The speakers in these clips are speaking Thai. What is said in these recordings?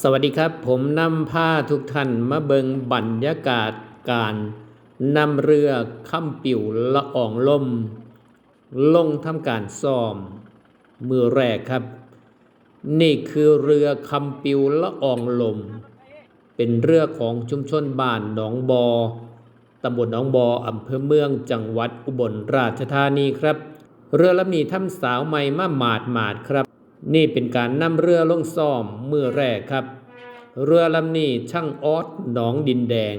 สวัสดีครับ ผมนำผ้าทุกท่านมาเบิงบรรยากาศการนำเรือข้ามปิวละอองลม ลงทำการซ่อม มือแรกครับ นี่คือเรือคำปิวละอองลม เป็นเรือของชุมชนบ้านหนองบอตำบลหนองบออำเภอเมืองจังหวัดอุบลราชธานีครับ เรือลำนี้ทำสาวใหม่มาหมาดหมาดครับ นี่เป็นการนำเรือลงซ่อมมือแรกครับ เรือลำนี้ช่างออสหนองดินแดง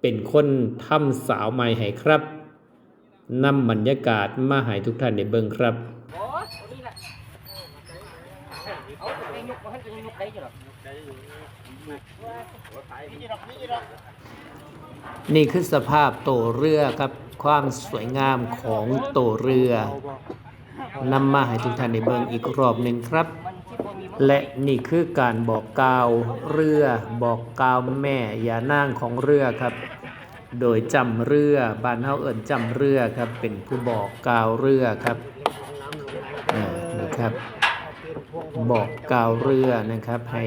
เป็นคนทำสาวใหม่ให้ครับนำบรรยากาศมาให้ทุกท่านได้เบิ่งครับนี่คือสภาพโตเรือครับ ความสวยงามของโตเรือ นำมาให้ทุกท่านได้เบิ่งอีกรอบหนึ่งครับ และนี่คือการบอกกล่าวเรือ บอกกล่าวแม่ยานางของเรือครับ โดยจำเรือบ้านเฮาเอิ้นจำเรือครับ เป็นผู้บอกกล่าวเรือครับนี่ครับ บอกกล่าวเรือนะครับ ให้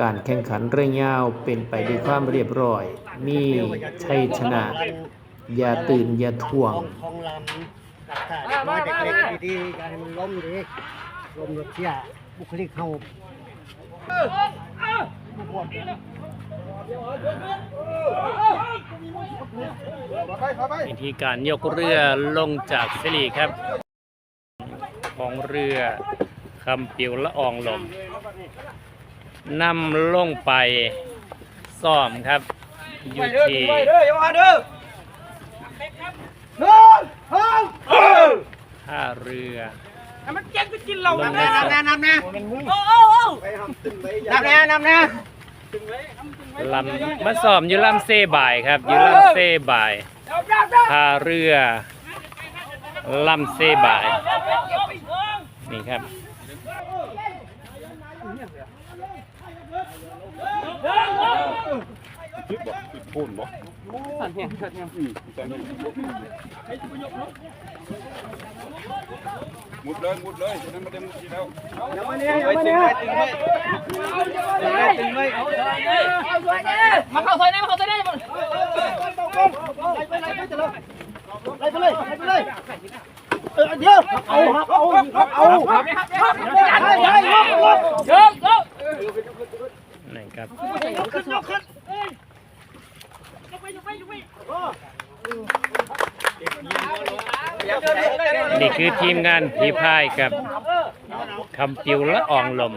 การแข่งขันเรือยาวเป็นไปด้วยความเรียบร้อย มีชัยชนะ อย่าตื่นอย่าท่วง ทองลำตักขาเด็กน้อยเด็กเล็กดีๆอย่าให้มันล้มดีล้มรถเที่ยบุคลิกเขาวิธีการยกเรือลงจากเสลีครับ ของเรือคำปิวละอองลมนำลงไปซ่อมครับอยู่ที่ท่าเรือ มันเจ๊งไปกินเราลงแน่ไปนำซ่อแน่มนำแน่โอ้โอ้โอ้นำแน่นำแน่ลำมาซ่อมอยู่ลำเซบ่ายครับอยู่ลำเซบ่ายท่าเรือลำเซบ่าย นี่ครับ สั่นเฮียสั่นเฮียมุดเลยมุดเลยฉะนั้นไม่ได้มุดที่แล้วไปตึงไว้ตึงไว้ตึงไว้มาเข้าซอยได้มาเข้าซอยได้ไปไปเลยไปไปเลยเออเดี๋ยวเอาครับเอาครับเอาเฮ้ยเฮ้ยเฮ้ยนี่ครับขึ้นยกขึ้น นี่คือทีมงานผีพายกับคำปิวละอองลม